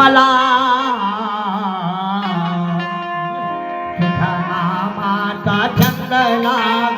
मला तुझ्या